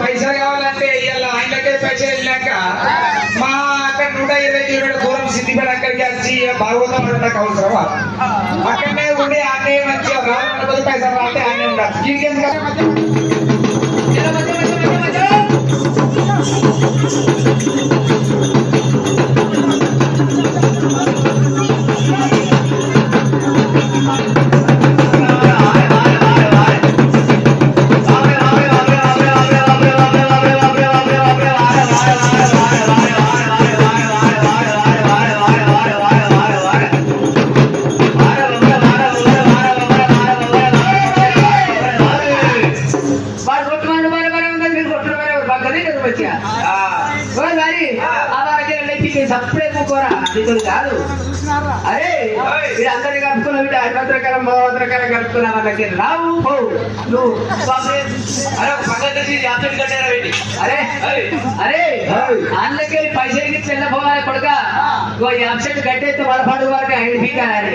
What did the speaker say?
పైసలు కావాలంటే ఇవాళ ఆయనకే పైసలు వెళ్ళాక మా అక్కడ నూట ఇరవై కిలోమీటర్ దూరం సిద్ధిపేట అక్కడికి వచ్చి భాగవతం పడడానికి అవసరం అక్కడనే ఉండి ఆనే మంచిగా రావాలి పైసలు రాస్తే ఆనే ఉండదు ఎందుకంటే बच्चा बस भाई अब వెళ్ళి సప్పుడే కూకోరా నీకు కాదు అరే మీరు అందరిని కలుపుకున్న బిడ్డ ఐదు మూడు కలుపుకున్నా వాళ్ళకి రావు. నువ్వు. అరే కట్టారా? అరే అందుకే పైసలకి చెల్లపోవాలి కొడుక ఓ అంశం గట్టెత్తే వాళ్ళ పండుగ వరకు ఐదు పీకాలి?